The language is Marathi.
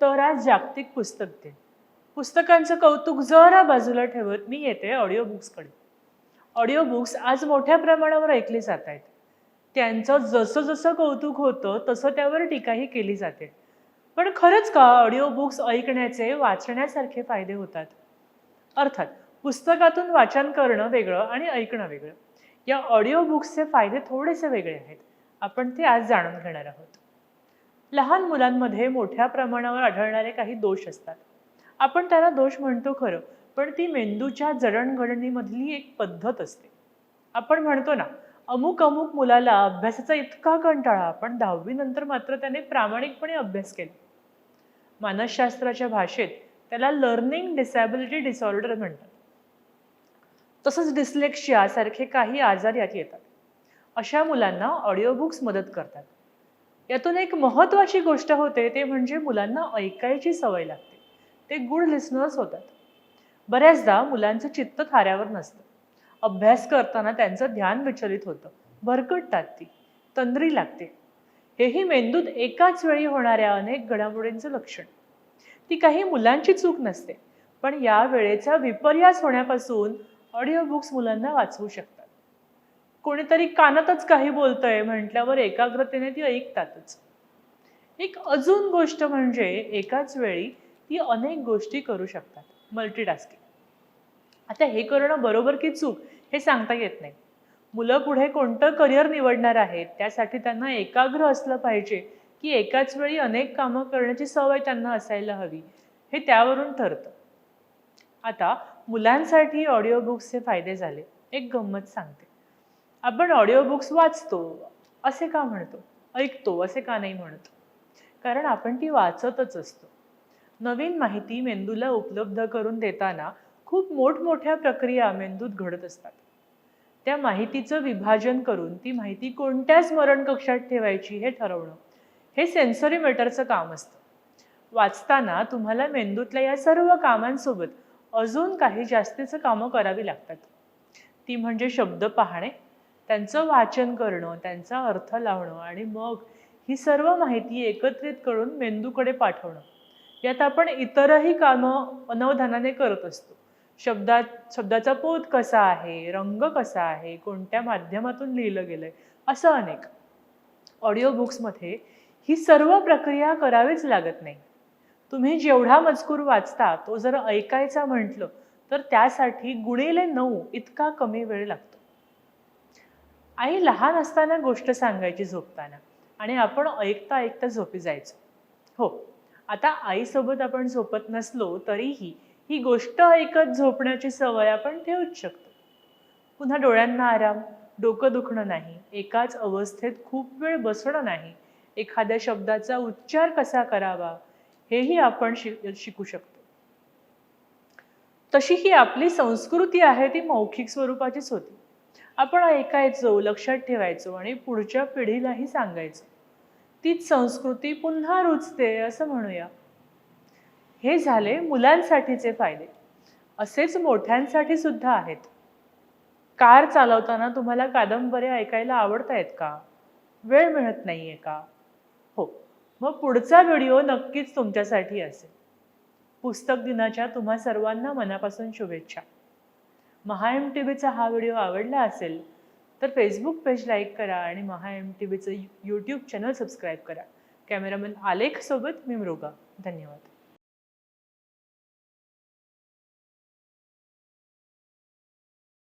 तर आज जागतिक पुस्तक दिन. पुस्तकांचं कौतुक जरा बाजूला ठेवत मी येते ऑडिओ बुक्सकडे ऑडिओ बुक्स आज मोठ्या प्रमाणावर ऐकली जात आहेत. त्यांचं जसं जसं कौतुक होतं तसं त्यावर टीकाही केली जाते. पण खरंच का ऑडिओ बुक्स ऐकण्याचे वाचण्यासारखे फायदे होतात? अर्थात पुस्तकातून वाचन करणं वेगळं आणि ऐकणं वेगळं. या ऑडिओ बुक्सचे फायदे थोडेसे वेगळे आहेत. आपण ते आज जाणून घेणार आहोत. लहान मुलांमध्ये मोठ्या प्रमाणावर आढळणारे काही दोष असतात. आपण त्याला दोष म्हणतो खरं पण ती मेंदूच्या जडणघडणीमधली एक पद्धत असते. आपण म्हणतो ना अमुक अमुक मुलाला अभ्यासाचा इतका कंटाळा पण दहावी नंतर मात्र त्याने प्रामाणिकपणे अभ्यास केला. मानसशास्त्राच्या भाषेत त्याला लर्निंग डिसॅबिलिटी डिसऑर्डर म्हणतात. तसंच डिस्लेक्शियासारखे काही आजार यात येतात. अशा मुलांना ऑडिओ बुक्स मदत करतात. यातून एक महत्त्वाची गोष्ट होते ते म्हणजे मुलांना ऐकायची सवय लागते. ते गुड लिस्नर्स होतात. बऱ्याचदा मुलांचं चित्त थाऱ्यावर नसतं. अभ्यास करताना त्यांचं ध्यान विचलित होतं. भरकटतात ती. तंद्री लागते. हेही मेंदूत एकाच वेळी होणाऱ्या अनेक घडामोडींचं लक्षण. ती काही मुलांची चूक नसते पण या वेळेचा विपर्यास होण्यापासून ऑडिओ बुक्स मुलांना वाचवू शकतात. कोणीतरी कानातच काही बोलतंय म्हटल्यावर एकाग्रतेने ती ऐकतातच. एक अजून गोष्ट म्हणजे एकाच वेळी ती अनेक गोष्टी करू शकतात. मल्टीटास्किंग आता हे करणं बरोबर की चूक हे सांगता येत नाही. मुलं पुढे कोणतं करिअर निवडणार आहेत त्यासाठी त्यांना एकाग्र असलं पाहिजे की एकाच वेळी अनेक कामं करण्याची सवय त्यांना असायला हवी हे त्यावरून ठरतं. आता मुलांसाठी ऑडिओ बुक्सचे फायदे झाले एक गंमत सांगते. आपण ऑडिओ बुक्स वाचतो असे का म्हणतो? ऐकतो असे का नाही म्हणतो? कारण आपण ती वाचतच असतो. नवीन माहिती मेंदूला उपलब्ध करून देताना खूप मोठमोठ्या प्रक्रिया मेंदूत घडत असतात. त्या माहितीचं विभाजन करून ती माहिती कोणत्या स्मरण कक्षात ठेवायची हे ठरवणं हे सेन्सरीमीटरचं काम असतं. वाचताना तुम्हाला मेंदूतल्या या सर्व कामांसोबत अजून काही जास्तीचं कामं करावी लागतात. ती म्हणजे शब्द पाहणे त्यांचं वाचन करणं त्यांचा अर्थ लावणं आणि मग ही सर्व माहिती एकत्रित करून मेंदूकडे पाठवणं. यात आपण इतरही कामं अनवधानाने करत असतो. शब्दात शब्दाचा पोत कसा आहे रंग कसा आहे कोणत्या माध्यमातून लिहिलं गेलंय असं अनेक. ऑडिओ बुक्समध्ये ही सर्व प्रक्रिया करावीच लागत नाही. तुम्ही जेवढा मजकूर वाचता तो जर ऐकायचा म्हटलं तर त्यासाठी गुणिले नऊ इतका कमी वेळ लागतो. आई लहान असताना गोष्ट सांगायची झोपताना आणि आपण ऐकता ऐकता झोपी जायचो. हो आता आईसोबत आपण झोपत नसलो तरीही ही गोष्ट ऐकत झोपण्याची सवय आपण ठेवूच शकतो. पुन्हा डोळ्यांना आराम डोकं दुखणं नाही एकाच अवस्थेत खूप वेळ बसणं नाही एखाद्या शब्दाचा उच्चार कसा करावा हेही आपण शिकू शकतो. तशी ही आपली संस्कृती आहे ती मौखिक स्वरूपाचीच होती. आपण ऐकायचो लक्षात ठेवायचो आणि पुढच्या पिढीलाही सांगायचो. तीच संस्कृती पुन्हा रुचते असं म्हणूया. हे झाले मुलांसाठीचे फायदे. असेच मोठ्यांसाठी सुद्धा आहेत. कार चालवताना तुम्हाला कादंबऱ्या ऐकायला आवडत आहेत का? वेळ मिळत नाहीये का? हो मग पुढचा व्हिडिओ नक्कीच तुमच्यासाठी असेल. पुस्तक दिनाच्या तुम्हा सर्वांना मनापासून शुभेच्छा. महा एम टी व्हीचा हा व्हिडिओ आवडला असेल तर फेसबुक पेज लाईक करा आणि महा एम टी व्हीचं यूट्यूब चॅनल सबस्क्राईब करा. कॅमेरामन आलेखसोबत मी मृगा. धन्यवाद.